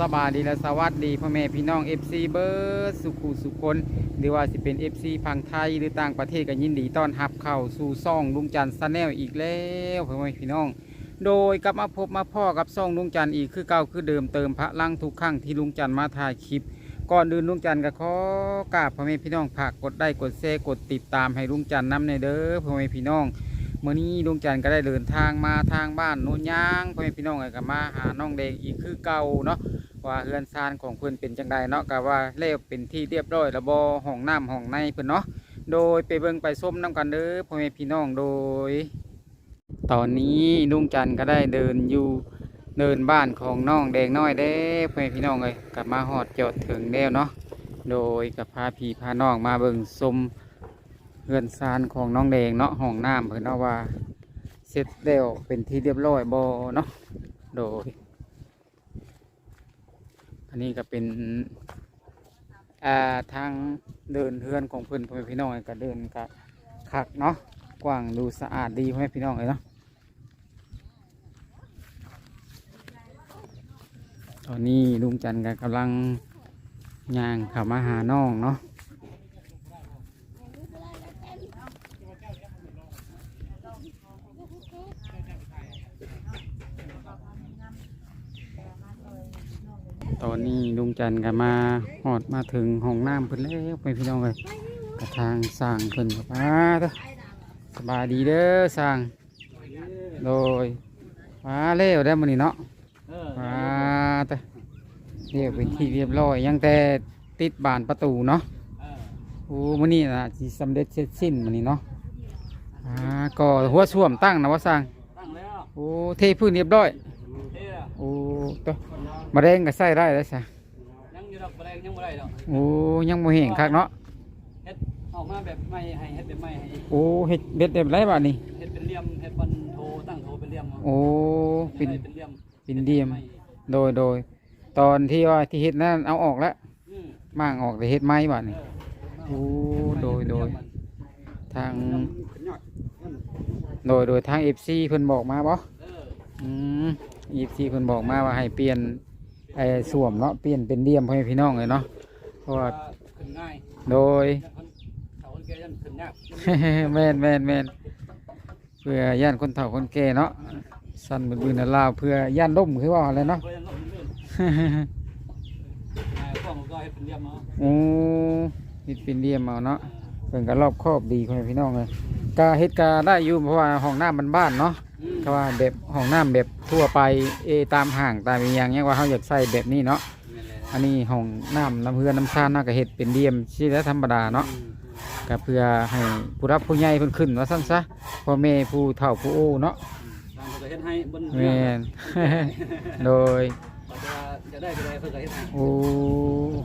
สบายดีและสวัสดีพ่อแม่พี่น้อง FC เบิร์ดสุขุสุคนหรือว่าสิเป็น FC พังไทยหรือต่างประเทศก็ยินดีต้อนรับเข้าสู่ซ่องลุงจันทร์ซาแนลอีกแล้วพ่อแม่พี่น้อง โดยกลับมาพบมาพ่อกับซ่องลุงจันทร์อีกคือเก่าคือเดิมเติมพระลังทุกครั้งที่ลุงจันทร์มาถ่ายคลิป ก่อนอื่นลุงจันทร์ก็ขอกราบพ่อแม่พี่น้องฝากกดได้กดแชร์กดติดตามให้ลุงจันทร์นำในเด้อพ่อแม่พี่น้องเมื่อนี้ลุงจันทร์ก็ได้เดินทางมาทางบ้านโนนยางพ่อแม่พี่น้องก็มาหาน้องแดงอีกคือเก่าเนาะ ว่าเฮือนซานของเพิ่นเป็นจังใดเนาะก็ว่าเล้วเป็นที่เรียบร้อยแล้วบ่ห้องน้ำห้องในเพิ่นเนาะโดยไปเบิ่งไปส้มน้กันเด้อพ่อแม่พี่น้องโดย ตอนนี้ลุงจันก็ได้เดินอยู่เดินบ้านของน้องแดงน้อยเด้พ่อแม่พี่น้องเลยกลับมาฮอดจอดถึงแล้วเนาะโดยกับพาพี่พาน้องมาเบิ่งชมเฮือนซานของน้องแดงเนาะห้องน้ำเพิ่นเอาว่าเสร็จแล้วเป็นที่เรียบร้อยบ่เนาะโดย นนี้ก็เป็นอ่าทางเดินเฮือนของเพื่อนพ่อแม่พี่น้องก็เดินก็คักเนาะกว้างดูสะอาดดีพ่อแม่พี่น้องเลยเนาะตอนนี้ลุงจันก็กำลังย่างข้ามาหาน้องเนาะ ตอนนี้ลุงจันทร์ก็มาหอดมาถึงห้องน้ำเพิ่นแล้วไปพี่น้องเลยกระทางสร้างเพิ่นกับมาเด้อสบายดีเด้อสร้างโดยมาเร็วได้อมื้อนี้เนาะเออมาเด้อเรียกเป็นที่เรียบร้อยยังแต่ติดบานประตูเนาะเออโอ้มื้อนี้น่ะสิสำเร็จเสร็จสิ้นมื้อนี้เนาะอ่าก็หัวช่วมตั้งนะว่าสร้างตั้งแล้วโอ้เทพื้นเรียบร้อยเท่ละ โอ้ตัวมะเร็งก็ใส่ได้แล้วซะยังอยู่ดอกแรงยังบ่ได้ดอกโอ้ยังบ่เห็นคักเนาะเฮ็ดออกมาแบบไม่ให้เฮ็ดแบบไม่ให้โอ้เฮ็ดเบ็ดเด็บไรบ้านี่เฮ็ดเป็นเหลี่ยมเฮ็ดเป็นโทตั้งโทเป็นเหลี่ยมโอ้เป็นฮ็ดเป็นเหลี่ยมเป็นเดียม โดยโดย ตอนที่ว่าที่เฮ็ดนั้นเอาออกแล้วอืมมางออกแต่เฮ็ดไม้บ้าเอนี่อโอ้โดยโดยทางขึ้นยอดนั่นโดยโดยทาง FC เพิ่นบอกมาบ่เออ อืม FC เพิ่นบอกมาว่าให้เปลี่ยนไอ้สวมเนาะเปลี่ยนเป็นเดียมให้พี่น้องเลยเนาะเพราะว่าขึ้นง่ายโดยยันคนเขาคนแก่ยันขึ้นยากแม่นแม่นแม่นเพื่อย่านคนเฒ่าคนแก่เนาะสั่นบืนๆลาวเพื่อย่านล่มคือว่าอะไรเนาะ เพื่อยันลงลื่นอ่าพวกมันก็เฮ็ดเป็นเหลี่ยมเอาโอ้เฮ็ดเป็นเดียมเอาเนาะเพิ่นก็รอบครอบดีคนพี่น้องเลยกาเฮ็ดกาได้อยู่เพราะว่าห้องน้ำมันบ้านเนาะอืม ก็ว่าแบบห้องน้ำแบบทั่วไปเอตามห้างตามอหย่างเงี้ยว่าเขาอยากใส่แบบนี้เนาะนั่นแหละอันนี้ห้องน้ำน้ำเพื่อน้ำชาเนาะก็เฮ็ดเป็นเดียมชีแล้วธรรมดาเนาะอืมก็เพื่อให้ผู้รับผู้ใหญ่เพิ่นขึ้นว่าซั่นซะพ่อแม่ผู้เฒ่าผู้โอ้เนาะตามเพิ่นก็เฮ็ดให้บนแม่นโดยว่าจะจะได้จะได้เพิ่นก็เฮ็ดให้โอ้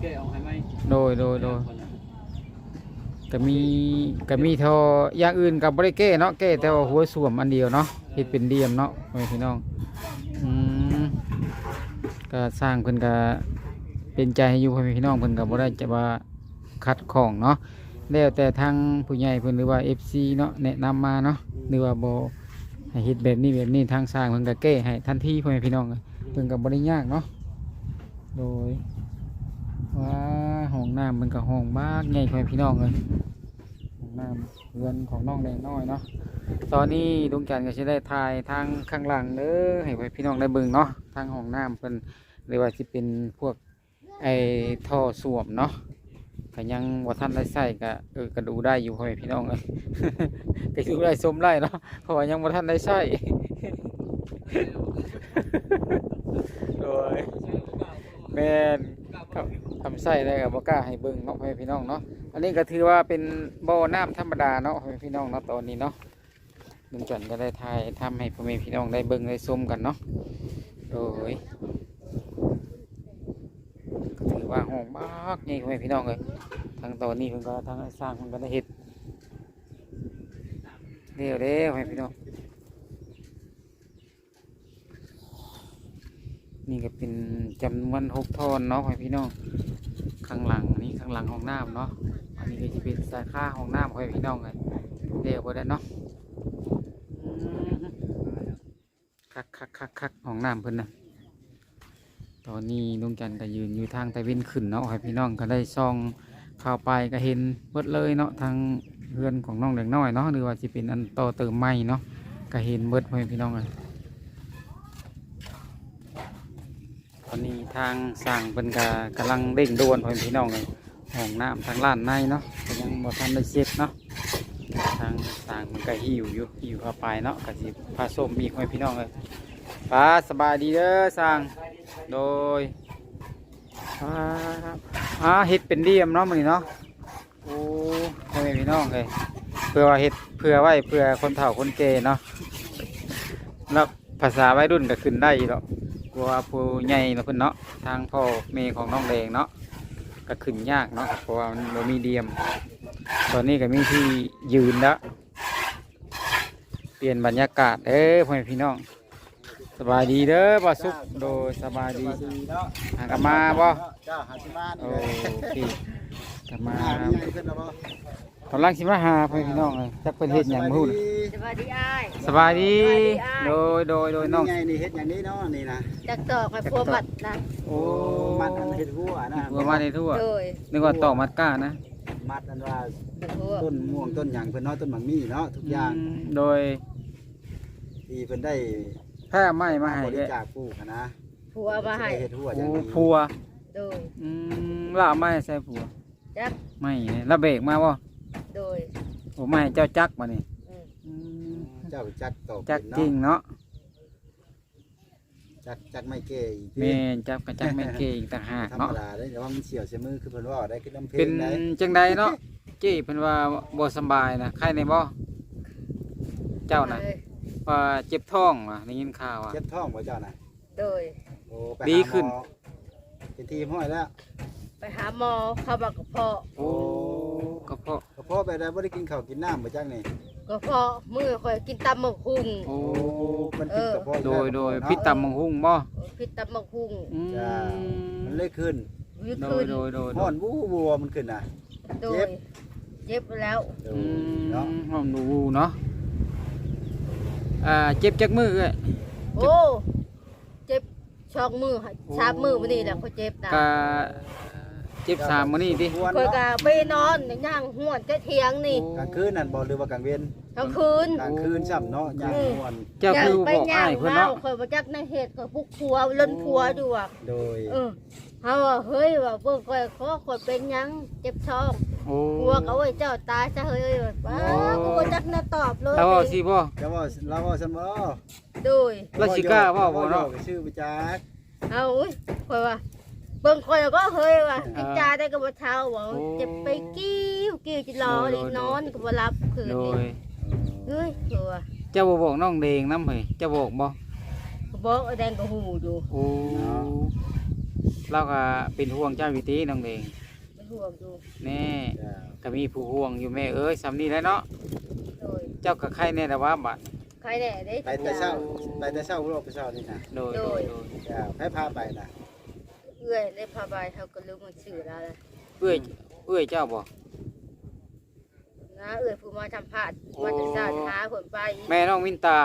แก้เอาให้ไหมโดยโดยโดย ก็มีก็มีทออย่างอื่นกับบริเก้เนาะแก้แต่ว่าหัวสวมอันเดียวเนาะเฮ็ดเป็นเดียมเนาะพี่น้องอืมก็สร้างเพิ่นก็เป็นใจให้อยู่พ่อแม่พี่น้องเพิ่นก็บ่ได้จะว่าขัดของเนาะแล้วแต่ทางผู้ใหญ่เพิ่นหรือว่า FC เนาะแนะนำมาเนาะหรือว่าบ่ให้เฮ็ดแบบนี้แบบนี้ทางสร้างเพิ่นก็แก้ให้ทันทีพ่อแม่พี่น้องเพิ่นก็บ่ได้ยากเนาะโดยว่า ห้องน้ำมันก็ห้องมากใหญ่พ่อแม่พี่น้องเลยของน้ำเรือนของน้องแดงน้อยเนาะตอนนี้ลุงจันก็จะได้ถ่ายทางข้างหลังเด้อให้พี่น้องได้เบิ่งเนาะทางห้องน้ำเพิ่นหรือว่าสิเป็นพวกไอ้ท่อสวมเนาะก็ยังว่าท่านได้ใส่ก็เออก็ดูได้อยู่พ่อพี่น้องเอ้ยก็ดูได้ชมได้เนาะเพราะว่ายังว่าท่านได้ใส่โดยแม่นครับ ทำไส้ได้กับบ่กล้าให้เบิ่งเนาะพ่อแม่พี่น้องเนาะอันนี้ก็ถือว่าเป็นบ่อน้ำธรรมดาเนาะพี่พี่น้องเนาะตอนนี้เนาะลุงจันก็ได้ถ่ายทำให้พ่อแม่พี่น้องได้เบิ่งได้ชมกันเนาะโดยก็ถือว่าห้องมากนี่พ่อแม่พี่น้องเลยทางตอนนี้เพิ่นก็ทางสร้างเพิ่นก็ได้เฮ็ดเร็วเด้อพ่อแม่พี่น้องนี่ก็เป็นจำนวนหกทอนเนาะพี่พี่น้อง ข้างหลังนี่ข้างหลังห้องน้ำเนาะอันนี้ก็จะเป็นสายค่าห้องน้ำพ่อแม่พี่น้องเลยเดี๋ยวก็ได้เนาะคักคักคักคักห้องน้ำเพิ่นนะตอนนี้ลุงจันก็ยืนอยู่ทางตะเวนขึ้นเนาะให้พี่น้องก็ได้ซองเข้าไปก็เห็นเบิดเลยเนาะทางเรือนของน้องเด็กน้อยเนาะหรือว่าสิเป็นอันต่อเติมใหม่เนาะก็เห็นเบิดพ่อแม่พี่น้องเลยตอ นี้ทางสร้างเป็นกกำลังเร่งด่วนพ่อแม่พี่น้องเลยห้องน้ำทางล้านในเนาะก็ยังบ่ทันได้เสร็จเนาะทางสร้างมันก็หิวอยู่หิวเข้าไปเนาะก็สิพาส้มมีพ่อแม่พี่น้องเลยป้าสบายดีเด้อสร้างโดยครับอ่าเห็ดเป็นเดียมเนาะมันนี่เนาะโอ้พ่อแม่พี่น้องเลยเพื่อว่าเห็ดเพื่อไว้เพื่อคนเฒ่าคนแก่เนาะแล้วภาษาวัยรุ่นก็ขึ้นได้อยู่หรอก กลัวผู้ใหญ่เนาะเพิ่นเนาะทางพ่อเมย์ของน้องแดงเนาะก็ขึ้นยากเนาะเพราะว่ามันบ่มีเดียม ตอนนี้ก็มีที่ยืนแล้วเปลี่ยนบรรยากาศเอ้ยพ่อแม่พี่น้องสบายดีเด้อบ่สุขโดยสบายดีเนาะหากนมาบ่เจ้าหาสิมาโอนี่เลยเคกลับมาหามีหยังขึ้นแล้วบ่กำลังสิมาหาพ่อแม่พี่น้องเลยจักเพิ่นเฮ็ดหยังบ่ฮู้น่ะ สวัสดีอ้าย สบายดี สบายดีอ้าย โดยโดยโดยน้องนี่ไงนี่เฮ็ดอย่างนี้เนาะนี่นะจักตอกให้พัวบัดนะโอ้มัดอันเฮ็ดหัวนะหัวมาในทั่ว โดยนึกว่าต่อมัดก้านะมัดอันว่าพัวต้นม่วงต้นหยังเพิ่นเนาะต้นหมังมี่เนาะทุกอย่างอืมโดยที่เพิ่นได้แพ้ไม้มาให้บริเด้อจาคปลูกอะนะพัวมาให้ได้เฮ็ดหัวอย่างโอ้นี้ผัวโดย อืมล่าไม้ใส่ผัวจัก ไม่เนี่ยแล้วเบรกมาบ่โดยโอ้ไม่ให้เจ้าจักมานี่อืมอืม เจ้าจักตอกจักเป็นจริงเนาะเนาะจักจักไม่เก้อีกแม่นจักกับจักไม่เก่งต่างหากธรรมเนาะดาเด้แต่ว่ามันเสียวใส่มือคือเพิ่นว่าได้คือน้ำเพลเป็นงได้จังใดเนาะเจ้เพิ่นว่าบ่สำบายนะใครในบ่เจ้าน่ะโดยว่าเจ็บท้องว่ะได้ยินข่าวอะ เจ็บท้องบ่เจ้าน่ะโดยโอ้ไปดีหาหมอขึ้น เป็นทีมห้อยแล้วไปหาหมอเข้าบักกระเพาะโอ้ก็เพราะกระเพาะไปได้บ่ได้กินข้าวกินน้ำบ่จักนี่ กระเพาะมือคอยกินตำหมกหุ่งโอ้มันผิดกระเพาะอโดยแล้วโดยเนาะพี่ตำมังหุ่งบ่พิษตำหมกหุ่งอืมจ้ามันเลยขึ้นวิโดคืยนโดยโดยโดห้อยนวู้วัวมันขึ้นน่ะ โดเจ็ยบ เจ็บแล้วเดี๋ยวอืมเนาะหอมหนูเนาะอ่าเจ็บจักมือเอ้ย โอ้เจ็บช่องมือให้สามมือวันนี้แหละเขาเจ็บนะกะ เจ็บสามมื้อนี้ติควรคอยเนาะกะไปนอนย่างห่วนจะเทียงนี่กลางคืนนั่นบ่หรือว่ากลางเว้นกลางคืน กลางคืนซ้ำเนาะย่างม่วนเจ้าคือไปบอกย่าอ้างยเพิ่นเนาะคอยมาจักในเหตุกับพวกผัวล้นผัวดูอะโดยเออเฮาว่าเฮ้ยว่าเบิ่งคอยขอคอยเป็นหยังเจ็บท้องโอ้ผัวก็โอ้ยเจ้าตายซะเฮ้ยว่าป้ากูบ่จักน่ะตอบเลยแล้วว่าสิบ่จะว่าเราว่าซั่นบ่โดย แล้วสิกล้าเว้าบ่เนาะไปชื่อไปจักเอาอุ้ยคอยว่า เบิ่งคอยก็เฮ้ยว่ากินจาได้ก็บ่เท่าว่าเจ็บไปกิ้วกิ้วจิรอดินอนก็บ่รับคืนโดนี้ยเฮ้ยผัวเจ้าบ่บอกน้องเดงนำเฮ้ยเจ้าบอกบ่บอกไอ้แดงก็หูอยู่โอ้เราก็เป็นห่วงเจ้าวิตีน้องเดงเป็นห่วงอยู่แน่จ้าก็มีผู้ห่วงอยู่แม่เอ้ยสำนี้แหล้วเนาะโดยเจ้าก็ใครแน่แต่ว่าบัดใครแน่ได้ไปแต่เช้าไปแต่เช้าบ่ไปเช้านี่นะโดยโดยโดยจ้าให้พาไปนะ เอื้อยได้พาบายเฮาก็ลืมมันชื่อแล้วนะเอื้อยเอื้อยเจ้าบ่นะเอื้อยผู้มาทำพาดมาจากชาติหาผลไปแม่น้องวินตา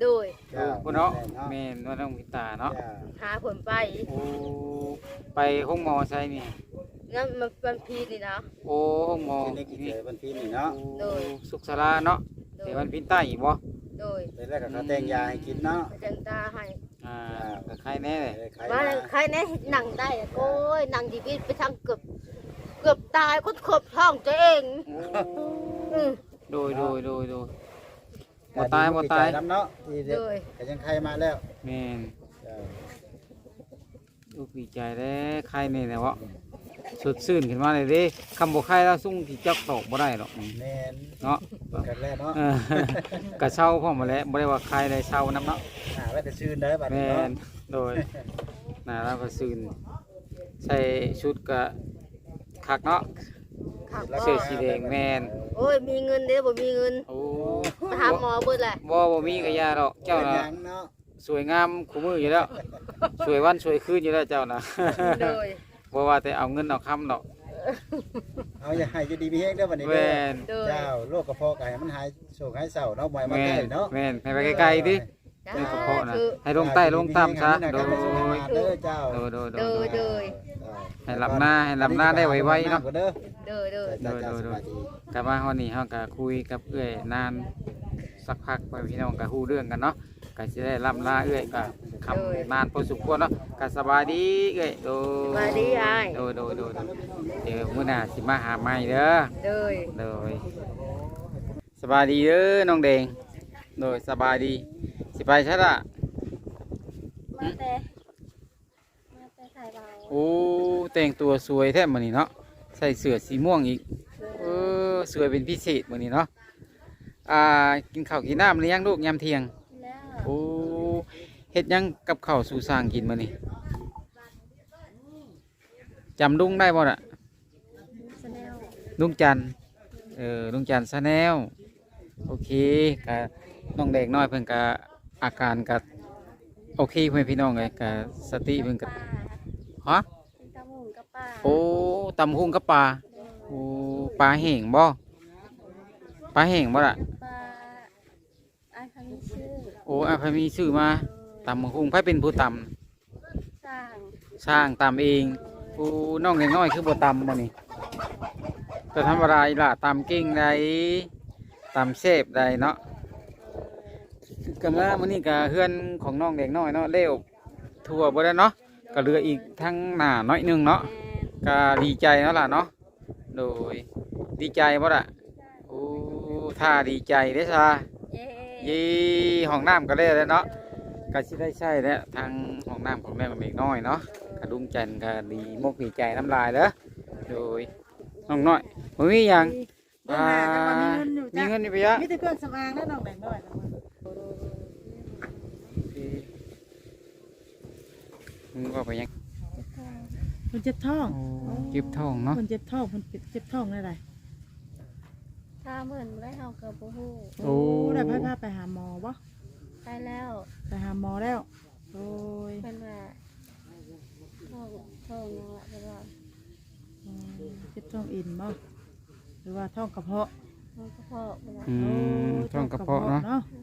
โดยจ้าพุ่นเนาะแม่แม่น้องวินตาเนาะจ้าหาผลไปโอ้ไปห้องหมอใช่นี่นั่นมันเป็นพีนี่นะโอ้ห้องหมอที่นี่กินเจอวันพี่นี่เนาะโดยสุขสาราเนาะโดเดี๋ยยวมันพินใต้อีกบ่โดยไปแล้วก็เขาแต่งยาให้กินเนาะไปจังตาให้ อ่าก็ใครแน่เลยเออใครมามาใครแน่หนังได้อะโอ้ยหนังชีวิตไปทางเกือบเกือบตายคนขบท้องตัวเองอืมโดยโดยโดยโดยบ่ตายบ่ตายน้ำเนาะที่เด็กโดยก็ยังใครมาแล้วแม่นจ้าลูกดีใจแล้วใครแน่แหละวะสดชื่นขึ้นมาเลยเด้คำบ่ใครแล้วสุ่งที่จักตอกบ่ได้หรอกแม่นเนาะกันแล้วเนาะเออกะเช้าพร้อมมาแล้วบ่ได้ว่าใครได้เช้านํเนาะ หาไว้แต่ชื่นได้บัดนี้แม่เนาะนโดยน่ารักก็ซื่นใส่ชุดก็คักเนาะขับเสื้อสีแดงแม่นโอ้ยมีเงินเด้อบ่มีเงินโอ้ไปหาหมอเบิดแหละบ่บ่มีกะยาดอกเจ้าเป็นหน่ะยังเนาะสวยงามคู่มืออยู่แล้วสวยวันสวยคืนอยู่แล้วเจ้าน่ะ โดยบ่ว่าแต่เอาเงินเอาคำดอกเอาอย่าให้อยู่ดีมีแฮงเด้อบัดนี้แม่เด้อนโดย เจ้าโรคกระเพาะไก่มันหายโศกหายเศร้าเนาะบ่ให้มาแม่ใกล้นเนาะแม่นให้ไปไกลๆดิ ในกระเพาะนะให้ลงใต้ลงต่ำซะโดยเด้อเจ้าโดยโดยโดโดยยโดยให้ลำหน้าให้ลำหน้าได้ไวๆเนาะเด้อโดยโดยเจ้าเจ้าสบายดีกลับมาวันนี้เราก็คุยกับเอื้อยนานสักพักไปพี่น้องก็ฮู้เรื่องกันเนาะก็สิได้ลำลาเอื้อยก็คำนานพอสมควรเนาะก็สบายดีเอื้อยโดยมาดีอ้ายโดยโดยโดยโดยเดี๋ยวมื้อหน้าสิมาหาใหม่เด้อโดยโดยสบายดีเด้อน้องแดงโดยสบายดี สิไปใช่ละมาแต่ มาแต่ถ่ายเราโอ้แต่งตัวสวยแท้มื้อนี้เนาะใส่เสื้อสีม่วงอีกเออสวยเป็นพิเศษมื้อนี้เนาะอ่ากินข้าวกินน้ำหรือยังลูกยามเที่ยงแล้วโอ้เฮ็ดหยังกับข้าวสู่สร้างกินมื้อนี้จำลุงได้บ่ล่ะสแนลลุงจันทร์เออลุงจันทร์ซาแนลโอเคกะน้องเด็กน้อยเพิ่นกะ อาการกะโอเคเพื่อนพี่น้องเลยกะสติเพิ่นกะป้าฮะเป็นตาหมุนกับป้าโอ้ตำหุงกับปลาโอ้ปลาแห้งบ่ปลาแห้งบ่ล่ะป้าไอ้ายคำนี้ชื่อโอ้อาพมีชื่อมาตำหุงไผเป็นผู้ตสร้างำสร้างตำเองโอ้น้องเด็กน้อยคือบ่ตำบ่นี่แต่ธรรมดาอีหล่ะตำเก่งใดตำเซฟใดเนาะ กำลังมื้อนี้ก็เฮือนของน้องเด็กน้อยเนาะเร็วทั่วบ่ได้เนาะก็เหลืออีกทั้งหน้าน้อยหนึงเนาะก็ดีใจเนาะล่ะเนาะโดยดีใจบ่ล่ะโอ้ท่าดีใจเด้ซะเย้ยี่ห้องน้ำก็ได้แล้วเนาะก็สิได้ใช้แล้วทางห้องน้ำของแม่เด็กน้อยเนาะกระดุมจันทร์ก็ดีมกดีใจน้ำลายเด้อโดยน้องน้อยบ่มีหยังเบิ่งหากันว่ามีเงินอยู่มีจ้ะเงินอยู่ปะยะมีแต่เครื่องสำอางแล้วน้องแบ่งด้วย มึงว่าไปยังคนเจ็บท้องเก็บทองเนาะคนเจ็บท้องคนเจ็บท้องได้ไรถ้าเหมือนได้เฮากับบ่ฮู้โอ้ได้พาพาไปหาหมอบ่ไปแล้วไปหาหมอแล้วโอ้ยเป็นว่าท้องท้องยังละเป็นว่าอืมเจ็บท้องอิ่นบ่หรือว่าท้องกระเพาะท้องกระเพาะเป็นว่าอืมท้องกระเพาะเนาะเนาะเลย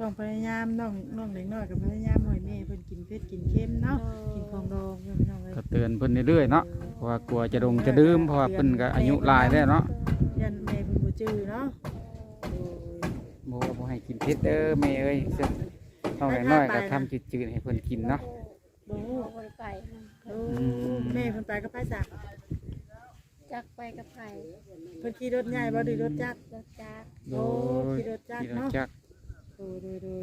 ต้องพยายามน้องน้องเด็กน้อยกับพยายามหน่อยแม่เพิ่นกินเผ็ดกินเค็มเนาะกินของดองเพิ่นน้องเลยก็เตือนเพิ่นเรื่อยๆเนาะเพราะว่ากลัวจะดงจะดื่มเพราะว่าเพิ่นก็อายุหลายแล้วเนาะยันแม่เพิ่นบ่จื้อเนาะโอ้ยบ่ว่าบ่ให้กินเผ็ดเด้อแม่เอ้ยซึ่งต้องอย่างน้อยก็ทำจืดๆให้เพิ่นกินเนาะบ่ฮู้บ่ได้ไปนะโอ้แม่เพิ่นไปกับไผสักจักไปกับไผเพิ่นขี่รถใหญ่บ่ดีรถจักรรถจักรโอ้ขี่รถจักรขี่รถเนาะจักร โอ้โดยโดย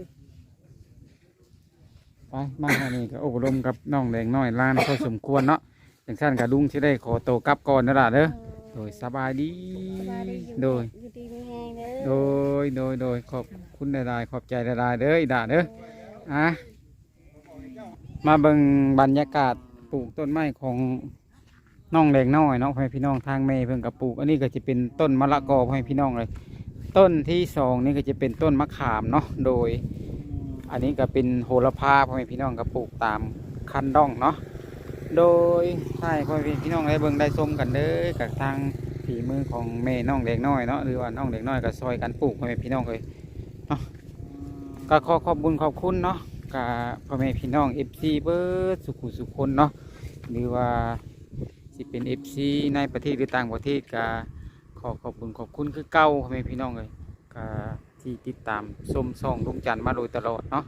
ไปมาอันนี้ก็อบรมกับน้องแดงน้อยล้านพอสมควรเนาะจังซั่นก็ลุงสิได้ขอตัวกลับก่อนเด้อล่ะเด้อโดยสบายดี สบายดีอยู่โดย อยู่ดีมีแฮงเด้โดอยโดย โดย ขอบคุณหลายๆขอบใจหลายๆเด้ออีด่าเด้ออะมาเบิ่งบรรยากาศปลูกต้นไม้ของน้องแดงน้อยเนาะพ่อแม่พี่น้องทางเมเพิ่งกับปลูก อันนี้ก็จะเป็นต้นมะละกอพ่อแม่พี่น้องเลย ต้นที่สองนี่ก็จะเป็นต้นมะขามเนาะโดย อันนี้ก็เป็นโหระพาพ่อแม่พี่น้องก็ปลูกตามคันดองเนาะโดยใช่พ่อแม่พี่น้องได้เบิ่งได้ชมกันเด้อกับทางฝีมือของแม่น้องแดงน้อยเนาะหรือว่าน้องแดงน้อยก็ซอยกันปลูกพ่อแม่พี่น้องเลยเนาะก็ขอขอบคุญขอบคุณเนาะกับพ่อแม่พี่น้อง FC เบิร์ดสุขุสุขคนเนาะหรือว่าสิเป็น FC ในประเทศหรือต่างประเทศก็ ขอขอบคุณขอบคุณคือเก่าพ่อแม่พี่น้องเลยก็ที่ติดตามชมส่องลุงจันทร์มาโดยตลอดเนาะ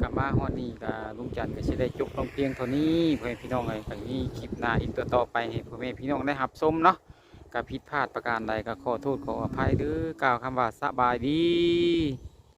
กับมาฮอดนี้ก็ลุงจันทร์ก็จะได้จบลงเพียงเท่านี้พ่อแม่พี่น้องเลยกับนี้คลิปหน้าอีกตัวต่อไปให้พ่อแม่พี่น้องได้รับชมเนาะก็ผิดพลาดประการใดก็ขอโทษขออภัยด้อกล่าวคำว่าสบายดี